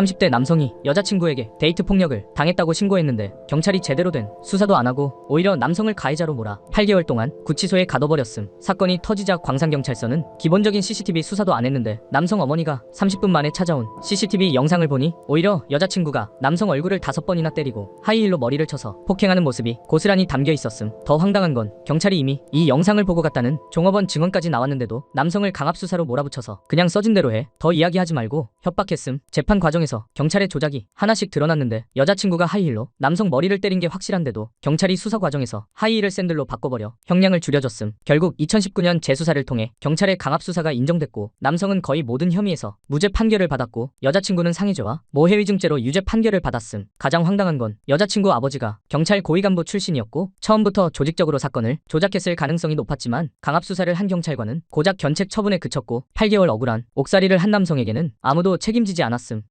30대 남성이 여자친구에게 데이트 폭력을 당했다고 신고했는데 경찰이 제대로 된 수사도 안 하고 오히려 남성을 가해자로 몰아 8개월 동안 구치소에 가둬버렸음. 사건이 터지자 광산경찰서는 기본적인 CCTV 수사도 안 했는데 남성 어머니가 30분 만에 찾아온 CCTV 영상을 보니 오히려 여자친구가 남성 얼굴을 다섯 번이나 때리고 하이힐로 머리를 쳐서 폭행하는 모습이 고스란히 담겨 있었음. 더 황당한 건 경찰이 이미 이 영상을 보고 갔다는 종업원 증언까지 나왔는데도 남성을 강압 수사로 몰아붙여서 그냥 써진 대로 해. 더 이야기하지 말고 협박했음. 재판 과정에서 경찰의 조작이 하나씩 드러났는데 여자친구가 하이힐로 남성 머리를 때린 게 확실한데도 경찰이 수사 과정에서 하이힐을 샌들로 바꿔버려 형량을 줄여줬음. 결국 2019년 재수사를 통해 경찰의 강압 수사가 인정됐고 남성은 거의 모든 혐의에서 무죄 판결을 받았고 여자친구는 상해죄와 모해위증죄로 유죄 판결을 받았음. 가장 황당한 건 여자친구 아버지가 경찰 고위 간부 출신이었고 처음부터 조직적으로 사건을 조작했을 가능성이 높았지만 강압 수사를 한 경찰관은 고작 견책 처분에 그쳤고 8개월 억울한 옥살이를 한 남성에게는 아무도 책임지지 않았음.